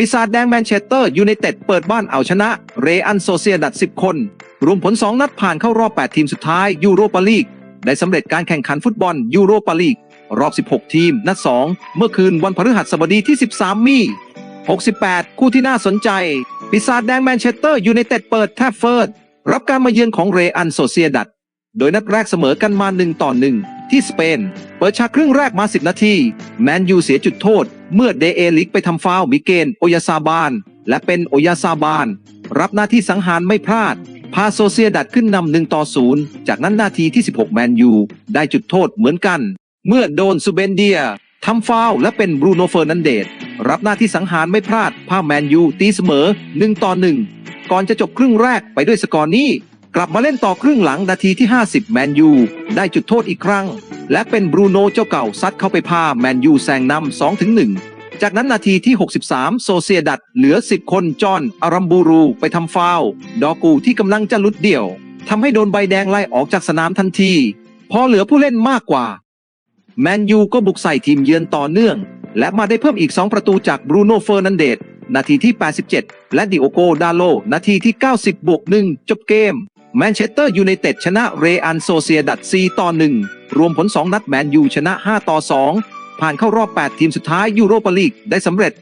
ปีศาจแดงแมนเชสเตอร์ยูไนเต็ดเปิดบ้านเอาชนะ เรอันโซเซียดัด 10 คน รวมผล 2 นัดผ่านเข้ารอบ 8 ทีมสุดท้ายยูโรปาลีก ได้สำเร็จการแข่งขันฟุตบอลยูโรปาลีก รอบ 16 ทีม นัด 2 เมื่อคืนวันพฤหัสบดีที่ 13 มี 68 คู่ที่น่าสนใจ ปีศาจแดงแมนเชสเตอร์ยูไนเต็ดเปิดแทบเฟิร์ดรับการมาเยือนของเรอันโซเซียดัด โดยนัดแรกเสมอกันมา 1 ต่อ 1 ที่สเปน เปิดฉากครึ่งแรกมา 10 นาที แมนยูเสียจุดโทษ เมื่อเดเอลิกไปทำฟาวมิเกนโอยาซาบาน และเป็นโอยาซาบาน รับหน้าที่สังหารไม่พลาด พาโซเซียดัดขึ้นนำหนึ่งต่อศูนย์จากนั้นนาทีที่ 16 แมนยู ได้จุดโทษเหมือนกัน เมื่อโดนซูเบนเดียทำฟาวและเป็นบรูโนเฟอร์นันเดสรับหน้าที่สังหารไม่พลาดพาแมนยูตีเสมอ1ต่อ1ก่อนจะจบครึ่งแรกไปด้วยสกอร์นี้ กลับมาเล่นต่อครึ่งหลังนาทีที่ 50 แมนยู ได้จุดโทษอีกครั้ง และเป็นบรูโนเจ้าเก่าซัดเข้าไปพาแมนยูแซงนำ2ถึง1จากนั้นนาทีที่ 63 โซเซียดัดเหลือ 10 คนจอนอารัมบูรูไปทำฟาวล์ดอกูที่กำลังจะลุดเดี่ยวทำให้โดนใบแดงไล่ออกจากสนามทันที พอเหลือผู้เล่นมากกว่า แมนยูก็บุกใส่ทีมเยือนต่อเนื่อง และมาได้เพิ่มอีก 2 ประตูจากบรูโน่เฟอร์นันเดสนาทีที่ 87 และดิโอโกดาโล นาทีที่ 90 บวก 1 จบเกม แมนเชสเตอร์ยูไนเต็ดชนะเรอันโซเซียดัด4ต่อ1 รวมผล 2 นัดแมนยูชนะ 5 ต่อ 2 ผ่านเข้ารอบ 8 ทีมสุดท้ายยูโรปาลีกได้สำเร็จ